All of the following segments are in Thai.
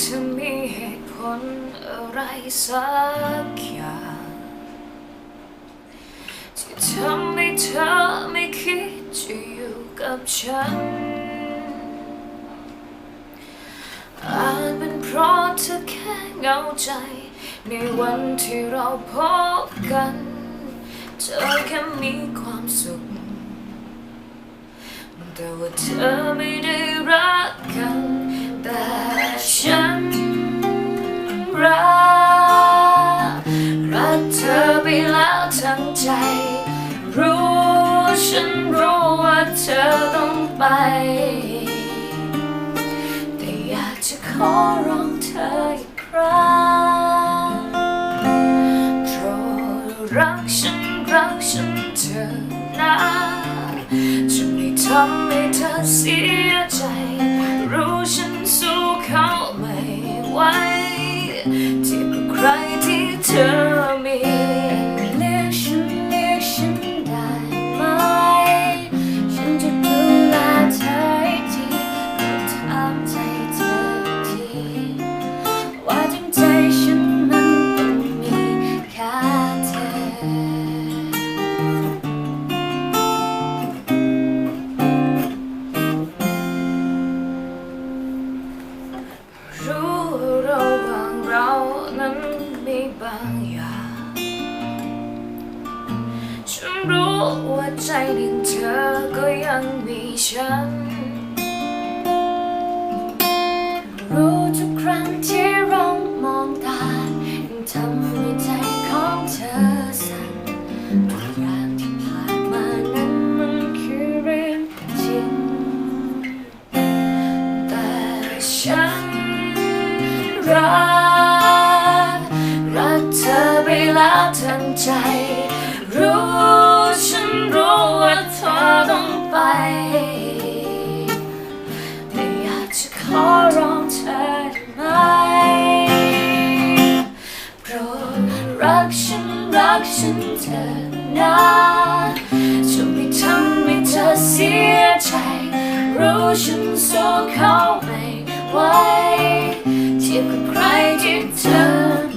เธอมีเหตุผลอะไรสักอย่างที่ทำให้เธอไม่คิดจะอยู่กับฉัน อาจเป็นเพราะเธอแค่เหงาใจ ในวันที่เราพบกันเธอแค่มีความสุข แต่ว่าเธอไม่ได้ ร้องเธออีกครั้งโปรดรักฉันรักฉันเธอนะจะไม่ทำให้เธอเสียใจ รู้ฉันสู้เขา รู้ว่าใจหนึ่งเธอก็ยังมีฉัน รู้ทุกครั้งที่เรามองตายังทำให้ใจของเธอสั่นทุกอย่างที่ผ่านมานั้นมันคือเรื่องจริง แต่ฉันรัก รักเธอไปแล้วทั้งใจรู้ รู้ว่าเธอต้องไป แต่อยากจะขอร้องเธอได้ไหมโปรดรักฉันรักฉันเธอนะจะไม่ทำให้เธอเสียใจ รู้ฉันสู้เขาไม่ไหวเทียบกับใครที่เธอ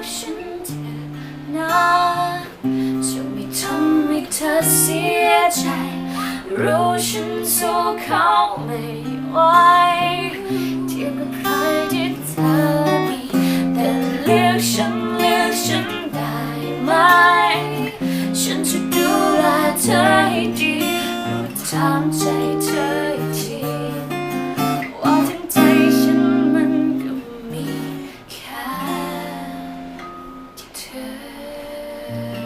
กฉันเธอนะจะไม่ทำให้เธอเสียใจ รู้ฉันสู้เขาไม่ไหวเทียบกับใครที่เธอมีแต่เลือกฉันเลือกฉันได้ไหม ฉันจะดูแลเธอให้ดีโปรดถามใจ Yeah.